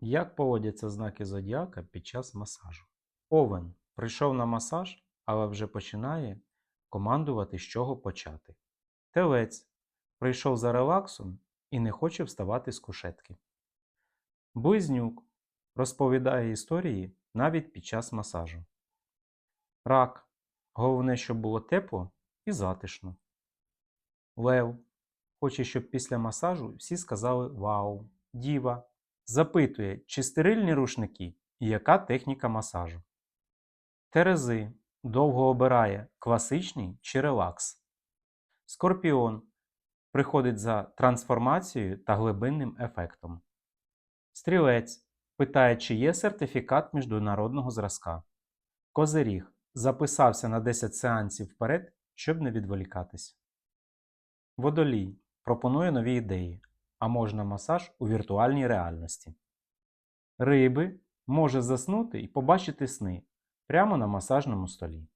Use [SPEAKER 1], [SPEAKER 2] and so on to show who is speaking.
[SPEAKER 1] Як поводяться знаки зодіака під час масажу? Овен прийшов на масаж, але вже починає командувати, з чого почати. Телець прийшов за релаксом і не хоче вставати з кушетки. Близнюк розповідає історії навіть під час масажу. Рак. Головне, щоб було тепло і затишно. Лев хоче, щоб після масажу всі сказали Вау! Діва! Запитує, чи стерильні рушники і яка техніка масажу. Терези довго обирає класичний чи релакс. Скорпіон приходить за трансформацією та глибинним ефектом. Стрілець питає, чи є сертифікат міжнародного зразка. Козиріг записався на 10 сеансів вперед, щоб не відволікатись. Водолій пропонує нові ідеї, а можна масаж у віртуальній реальності. Риби може заснути і побачити сни прямо на масажному столі.